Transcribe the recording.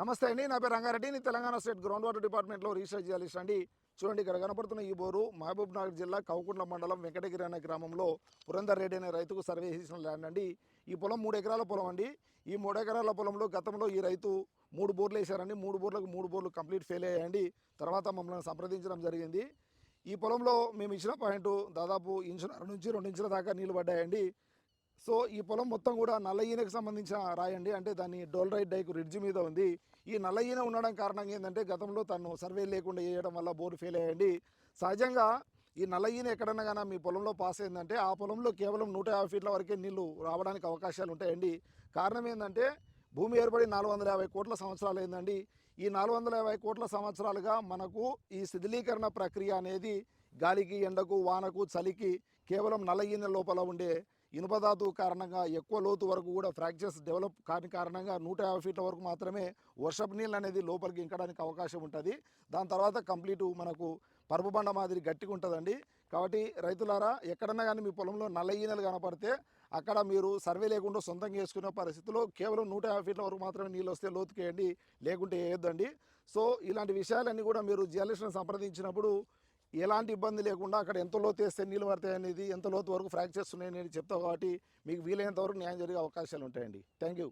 నమస్తే అండి నా పేరు రంగారెడ్డి. నేను తెలంగాణ స్టేట్ గ్రౌండ్ వాటర్ డిపార్ట్మెంట్లో రీసెర్చ్ జర్నలిస్ట్ అండి. చూడండి ఇక్కడ కనపడుతున్న ఈ బోరు మహబూబ్ నగర్ జిల్లా కౌకుంట్ల మండలం వెంకటగిరి అనే గ్రామంలో పురంధర్ రెడ్డి అనే రైతుకు సర్వే చేసిన ల్యాండ్ అండి. ఈ పొలం మూడు ఎకరాల పొలం అండి. ఈ మూడు ఎకరాల పొలంలో గతంలో ఈ రైతు మూడు బోర్లు వేశారండి. మూడు బోర్లకు మూడు బోర్లు కంప్లీట్ ఫెయిల్ అయ్యాయండి. తర్వాత మమ్మల్ని సంప్రదించడం జరిగింది. ఈ పొలంలో మేము ఇచ్చిన పాయింట్ దాదాపు ఇంచున్నర నుంచి రెండు ఇంచుల దాకా నీళ్ళు పడ్డాయండి. సో ఈ పొలం మొత్తం కూడా నల్ల ఈనకు సంబంధించిన రాయండి. అంటే దాన్ని డోల్రైట్ డైకు రిడ్జ్ మీద ఉంది. ఈ నల్ల ఈన ఉండడం కారణంగా ఏంటంటే గతంలో తను సర్వే లేకుండా వేయడం వల్ల బోరు ఫెయిల్ అయ్యండి. సహజంగా ఈ నల్ల ఈన ఎక్కడన్నా కానీ మీ పొలంలో పాస్ అయిందంటే ఆ పొలంలో కేవలం నూట యాభై ఫీట్ల వరకే నీళ్ళు రావడానికి అవకాశాలు ఉంటాయండి. కారణం ఏంటంటే భూమి ఏర్పడి నాలుగు వందల యాభై కోట్ల సంవత్సరాలు అయిందండి. ఈ నాలుగు వందల యాభై కోట్ల సంవత్సరాలుగా మనకు ఈ శిథిలీకరణ ప్రక్రియ అనేది గాలికి ఎండకు వానకు చలికి కేవలం నల్లగిన్నె లోపల ఉండే ఇనుపధాతు కారణంగా ఎక్కువ లోతు వరకు కూడా ఫ్రాక్చర్స్ డెవలప్ కాని కారణంగా నూట యాభై ఫీట్ల వరకు మాత్రమే వర్షపు నీళ్ళు అనేది లోపలికి ఇంకడానికి అవకాశం ఉంటుంది. దాని తర్వాత కంప్లీట్ మనకు పరుపు బండ మాదిరి గట్టిగా ఉంటుందండి. కాబట్టి రైతులారా ఎక్కడన్నా కానీ మీ పొలంలో నల్ల ఈనలు కనపడితే అక్కడ మీరు సర్వే లేకుండా సొంతంగా వేసుకునే పరిస్థితిలో కేవలం నూట యాభై ఫీట్ల వరకు మాత్రమే నీళ్ళు వస్తే లోతుకేయండి లేకుంటే వేయొద్దండి. సో ఇలాంటి విషయాలన్నీ కూడా మీరు జియాలజిస్ట్ని సంప్రదించినప్పుడు ఎలాంటి ఇబ్బంది లేకుండా అక్కడ ఎంత లోతు వేస్తే నీళ్ళు పడతాయి అనేది ఎంత లోతు వరకు ఫ్రాక్చర్స్ ఉన్నాయని చెప్తావు కాబట్టి మీకు వీలైనంత వరకు న్యాయం జరిగే అవకాశాలు ఉంటాయండి. Thank you